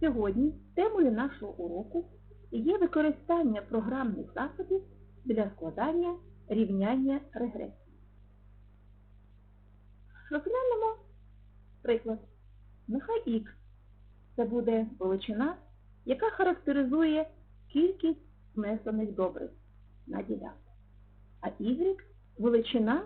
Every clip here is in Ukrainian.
Сьогодні темою нашого уроку є використання програмних засобів для складання рівняння регресії. Розглянемо приклад. Нехай х це буде величина, яка характеризує кількість внесених добрив на ділянку. А y – величина,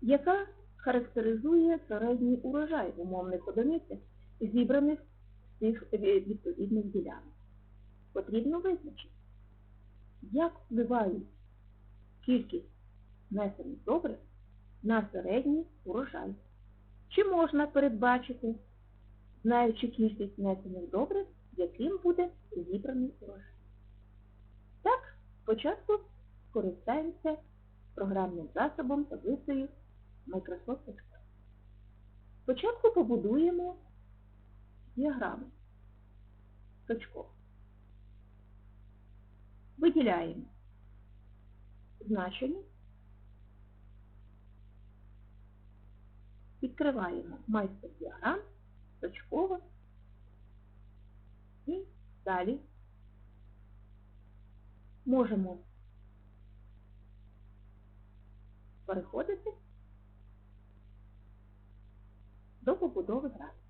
яка характеризує середній урожай в умовних одиницях, зібраних цих відповідних ділянок. Потрібно визначити, як впливають кількість внесених добрив на середній урожай. Чи можна передбачити, знаючи кількість внесених добрив, яким буде зібраний урожай. Так, спочатку скористаємося програмним засобом таблицею Microsoft Excel. Спочатку побудуємо діаграму точково. Виділяємо значення, відкриваємо майстер діаграм, точково і далі можемо переходити до побудови графіки.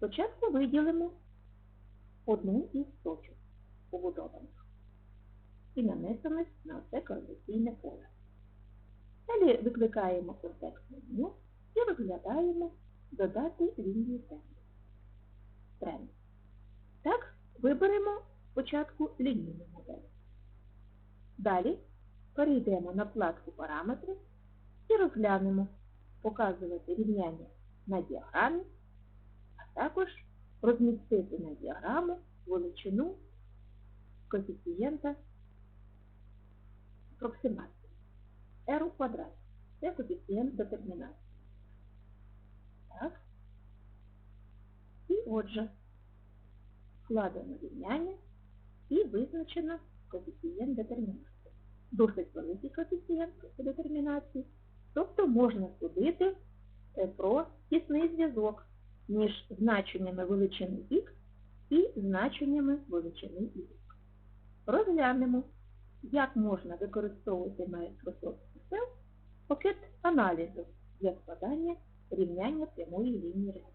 Спочатку виділимо одну із точок побудованих і нанесених на це координаційне поле. Далі викликаємо контекстне меню і розглядаємо додати лінію тренду. Тренд. Так, виберемо спочатку лінійну модель. Далі перейдемо на вкладку Параметри і розглянемо показувати рівняння на діаграмі, також розмістити на діаграму величину коефіцієнта аппроксимації. R у квадраті. Це коефіцієнт детермінації. Так. І отже, складено рівняння і визначено коефіцієнт детермінації. Досить великий коефіцієнт детермінації, тобто можна судити про тісний зв'язок між значеннями величини Х і значеннями величини Y. Розглянемо, як можна використовувати Microsoft Excel пакет аналізу для складання рівняння прямої лінії речі.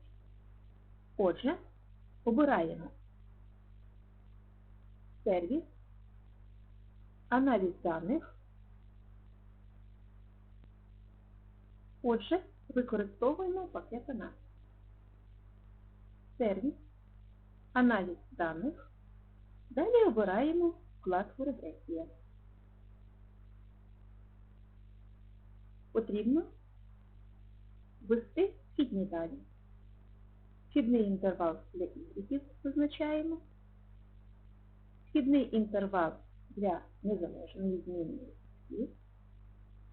Отже, обираємо сервіс, аналіз даних. Отже, використовуємо пакет аналіз. Сервіс, аналіз даних. Далі обираємо вкладку регресія. Потрібно ввести вхідні дані. Вхідний інтервал для ігреків визначаємо. Вхідний інтервал для незалежної змінної Х.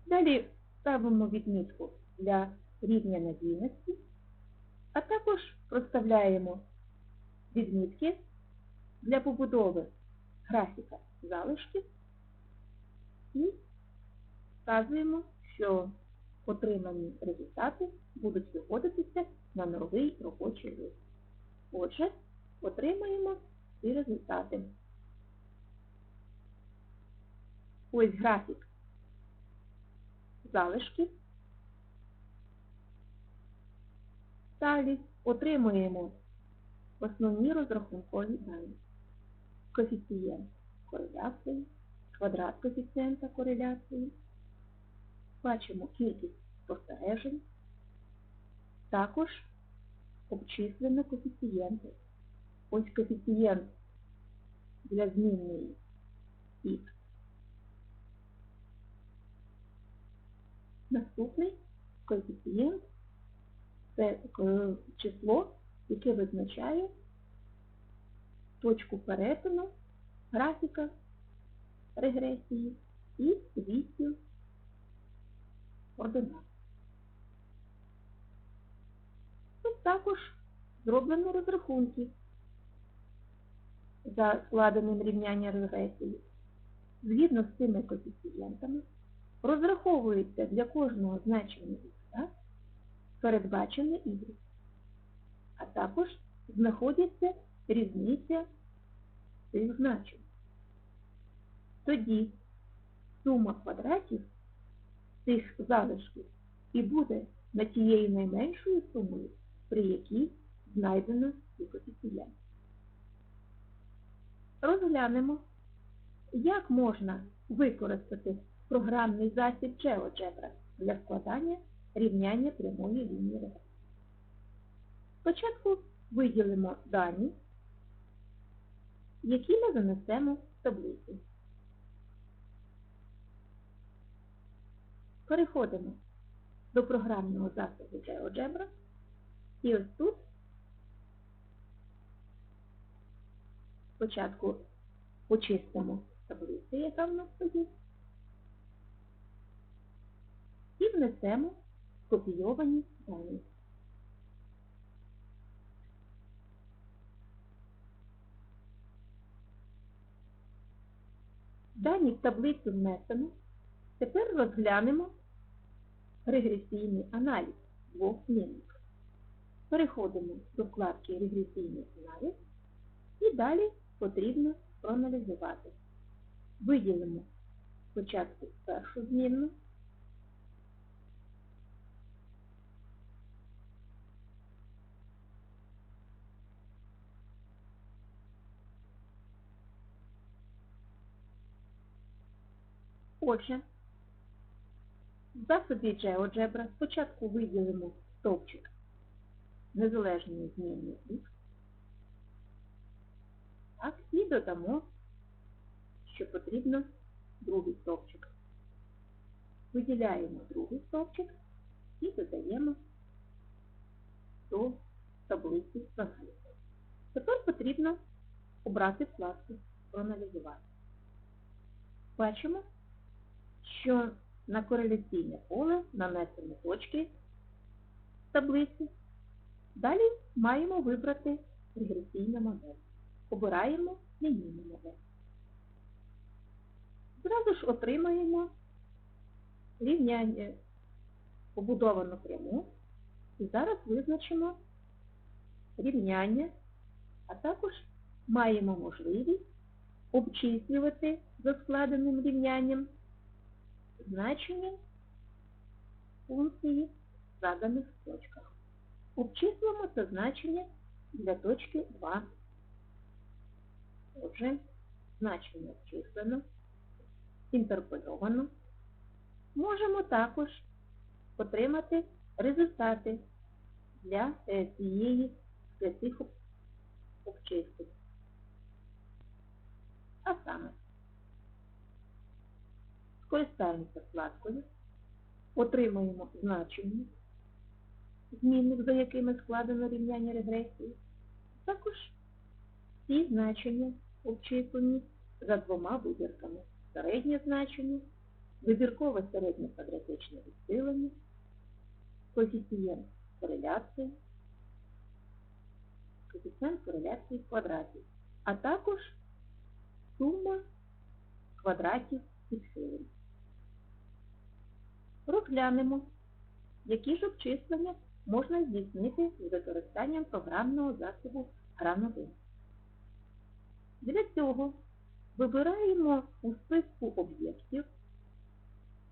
Далі ставимо відмітку для рівня надійності, а також проставляємо відмітки для побудови графіка залишків і вказуємо, що отримані результати будуть виводитися на новий робочий лист. Отже, отримаємо ці результати. Ось графік залишків. Далі отримуємо основні розрахункові дані. Коефіцієнт кореляції, квадрат коефіцієнта кореляції. Бачимо кількість спостережень. Також обчислено коефіцієнти. Ось коефіцієнт для змінної Х. Наступний коефіцієнт це число, яке визначає точку перетину графіка регресії і вісів ординат. Тут також зроблено розрахунки за складеним рівняння регресії. Згідно з цими коефіцієнтами розраховується для кожного значення х передбачений y, а також знаходиться різниця цих значень. Тоді сума квадратів цих залишків і буде над тією найменшою сумою, при якій знайдено ці коефіцієнти. Розглянемо, як можна використати програмний засіб GeoGebra для складання рівняння прямої лінії регресії. Спочатку виділимо дані, які ми занесемо в таблицю. Переходимо до програмного засобу GeoGebra і ось тут спочатку почистимо таблицю, яка в нас стоїть, і внесемо копійовані дані. Дані в таблицю внесено. Тепер розглянемо регресійний аналіз двох змінних. Переходимо до вкладки Регресійний аналіз і далі потрібно проаналізувати. Виділимо спочатку першу змінну, Отже, в засобі GeoGebra спочатку виділимо стовпчик незалежної змінної X, так, і додамо, що потрібно другий стовпчик. Виділяємо другий стовпчик і додаємо до таблиці з аналізу. Тепер потрібно обрати вкладку Проаналізувати. Бачимо, що на кореляційне поле нанесені точки в таблиці. Далі маємо вибрати регресійну модель. Обираємо лінійну модель. Зразу ж отримаємо рівняння побудовану пряму і зараз визначимо рівняння, а також маємо можливість обчислювати за складеним рівнянням значення функції в заданих точках. Обчислимо це значення для точки 2. Отже, значення обчислено, інтерпольовано. Можемо також отримати результати для е, цієї цих обчислень. А саме скористаємося вкладкою, отримаємо значення змінних, за якими складено рівняння регресії. Також ці значення обчислені за двома вибірками. Середнє значення, вибіркове середнє квадратичне відсилення, коефіцієнт кореляції, коефіцієнт кореляції квадратів, а також сума квадратів підсилень. Розглянемо, які ж обчислення можна здійснити з використанням програмного засобу Гран-1. Для цього вибираємо у списку об'єктів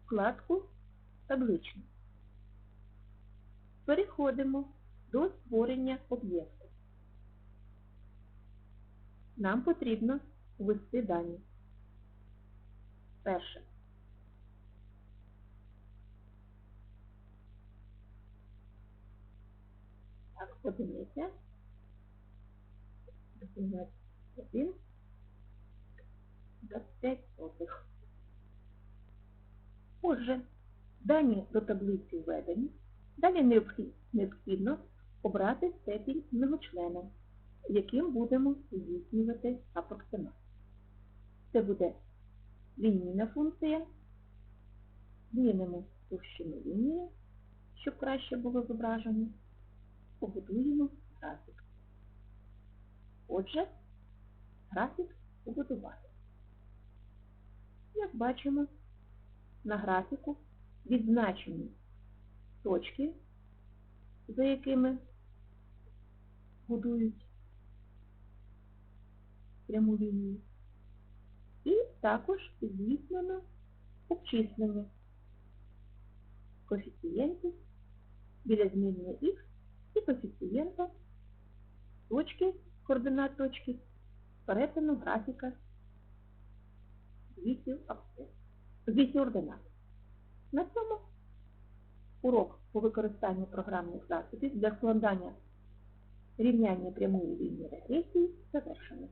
вкладку Табличний. Переходимо до створення об'єкту. Нам потрібно ввести дані. Перше. Одиниця. 1, 25 сотих. Отже, дані до таблиці введені. Далі необхідно обрати степінь многочлена, яким будемо здійснювати апроксимацію. Це буде лінійна функція. Змінимо товщину лінії, щоб краще було зображено. Побудуємо графік. Отже, графік побудувати. Як бачимо, на графіку відзначені точки, за якими будують пряму лінію. І також здійснено обчислення коефіцієнтів біля змінної х і коефіцієнта точки, координат точки, перетину графіка звісів ординат. На цьому урок по використанню програмних засобів для складання рівняння прямої лінії регресії завершено.